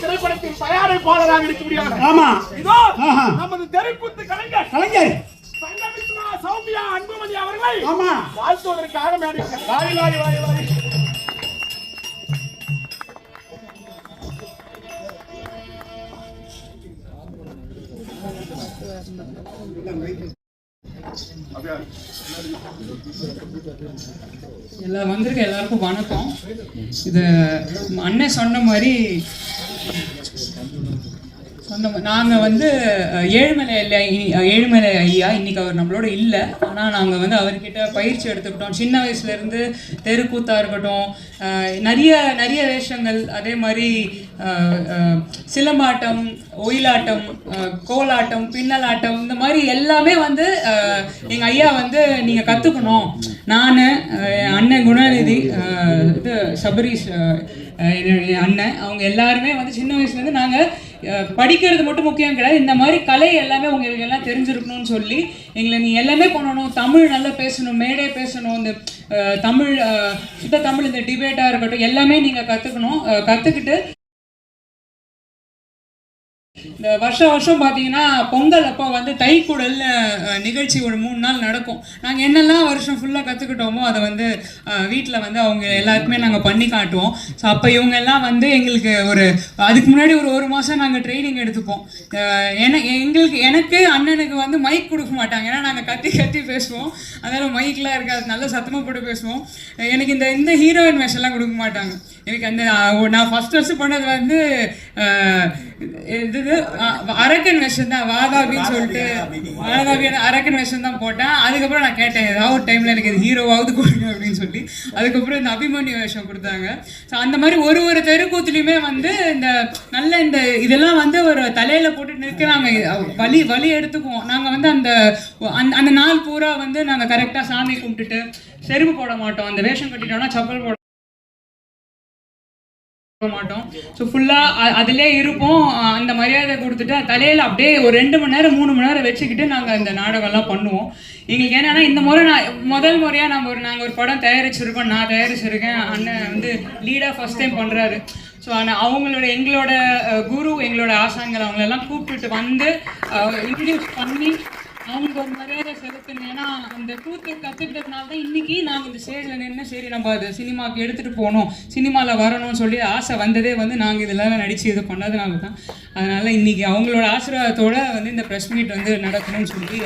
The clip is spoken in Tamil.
திரைப்படத்தில் தயாரிப்பாளராக இருக்க முடியாது ஆமா. இதோ. நமது தெருக்கூத்து கலைஞர். கலைஞர். சங்கமித்ரா சௌமியா அன்புமணி அவர்களை ஆமா. வாழ்த்துவதற்காக மேடை எல்லா வந்திருக்க எல்லாருக்கும் வணக்கம். இது அண்ணன் சொன்ன மாதிரி நாங்கள் வந்து ஏழுமலை இல்லை ஏழுமலை ஐயா இன்னைக்கு அவர் நம்மளோட இல்லை. ஆனால் நாங்கள் வந்து அவர்கிட்ட பயிற்சி எடுத்துக்கிட்டோம். சின்ன வயசுலேருந்து தெருக்கூத்தாக இருக்கட்டும் நிறைய நிறைய வேஷங்கள். அதே மாதிரி சிலம்பாட்டம் ஒயிலாட்டம் கோலாட்டம் பின்னலாட்டம் இந்த மாதிரி எல்லாமே வந்து எங்கள் ஐயா வந்து நீங்கள் கற்றுக்கணும் நான் அண்ணன் குணநிதி இது சபரீஷ் என்னுடைய அண்ணன். அவங்க எல்லாருமே வந்து சின்ன வயசுலேருந்து நாங்கள் படிக்கிறது மட்டும் முக்கியம் கிடையாது. இந்த மாதிரி கலை எல்லாமே உங்களுக்கு எல்லாம் தெரிஞ்சிருக்கணும்னு சொல்லி எங்களை நீ எல்லாமே பண்ணணும் தமிழ் நல்லா பேசணும் மேடே பேசணும். இந்த தமிழ் சுத்த தமிழ் இந்த டிபேட்டாக இருக்கட்டும் எல்லாமே நீங்கள் கற்றுக்கணும் கற்றுக்கிட்டு இந்த வருஷம் வருஷம் பார்த்தீங்கன்னா பொங்கல் அப்போ வந்து தைக்குடல்னு நிகழ்ச்சி ஒரு மூணு நாள் நடக்கும். நாங்கள் என்னெல்லாம் வருஷம் ஃபுல்லாக கற்றுக்கிட்டோமோ அதை வந்து வீட்டில் வந்து அவங்க எல்லாருக்குமே நாங்கள் பண்ணி காட்டுவோம். ஸோ அப்போ இவங்க எல்லாம் வந்து எங்களுக்கு ஒரு அதுக்கு முன்னாடி ஒரு ஒரு மாதம் நாங்கள் ட்ரைனிங் எடுத்துப்போம். என எங்களுக்கு எனக்கு அண்ணனுக்கு வந்து மைக் கொடுக்க மாட்டாங்க. ஏன்னா நாங்கள் கத்தி கத்தி பேசுவோம். அதனால் மைக்லாம் இருக்காது. நல்ல சத்தமாக போட்டு பேசுவோம். எனக்கு இந்த இந்த ஹீரோயின் வேஷம்லாம் கொடுக்க மாட்டாங்க. எனக்கு அந்த நான் ஃபஸ்ட் ஃபஸ்ட்டு பண்ணது வந்து இது அஹ், அரக்கன் வேஷம் தான் வாதாபின்னு சொல்லிட்டு வாதாபி அரக்கன் வேஷம் தான் போட்டேன். அதுக்கப்புறம் நான் கேட்டேன் ஏதாவது ஒரு டைமில் எனக்கு இது ஹீரோவாவது கொடுங்க அப்படின்னு சொல்லி. அதுக்கப்புறம் இந்த அபிமன்யு வேஷம் கொடுத்தாங்க. ஸோ அந்த மாதிரி ஒரு ஒரு தெருக்கூத்துலையுமே வந்து இந்த நல்ல இந்த இதெல்லாம் வந்து ஒரு தலையில் போட்டு நிற்கிறாங்க வலி வலி எடுத்துக்குவோம். நாங்கள் வந்து அந்த அந்த நாள் பூரா வந்து நாங்கள் கரெக்டாக சாமி கும்பிட்டுட்டு செருப்பு போட மாட்டோம். அந்த வேஷம் கட்டிட்டோம்னா சப்பல் போட மாட்டோம். ஸோ ஃபுல்லாக அதிலே இருப்போம். அந்த மரியாதை கொடுத்துட்டு தலையில் அப்படியே ஒரு ரெண்டு மணி நேரம் மூணு மணி நேரம் வச்சுக்கிட்டு நாங்கள் இந்த நாடகம்லாம் பண்ணுவோம். எங்களுக்கு என்னன்னா இந்த முறை நான் முதல் முறையாக நம்ம ஒரு நாங்கள் ஒரு படம் தயாரிச்சிருக்கோம். நான் தயாரிச்சிருக்கேன். அண்ணன் வந்து லீடாக ஃபஸ்ட் டைம் பண்ணுறாரு ஸோ ஆனால் அவங்களோட எங்களோட குரு எங்களோட ஆசான்கள் அவங்களெல்லாம் கூப்பிட்டுட்டு வந்து இன்ட்ரடியூஸ் பண்ணி அவங்க ஒரு மரியாதை செலுத்தணும் ஏன்னா அந்த கூத்து கற்றுக்கிட்டதுனால தான் இன்னைக்கு நாங்கள் இந்த ஸ்டேஜில் நின்று சரி நம்ம அது சினிமாவுக்கு எடுத்துகிட்டு போகணும் சினிமாவில் வரணும்னு சொல்லி ஆசை வந்ததே வந்து நாங்கள் இதெல்லாம் நடித்து இது பண்ணதுனால தான் அதனால் இன்னைக்கு அவங்களோட ஆசீர்வாதத்தோட வந்து இந்த ப்ரெஸ் மீட் வந்து நடக்கணும்னு சொல்லி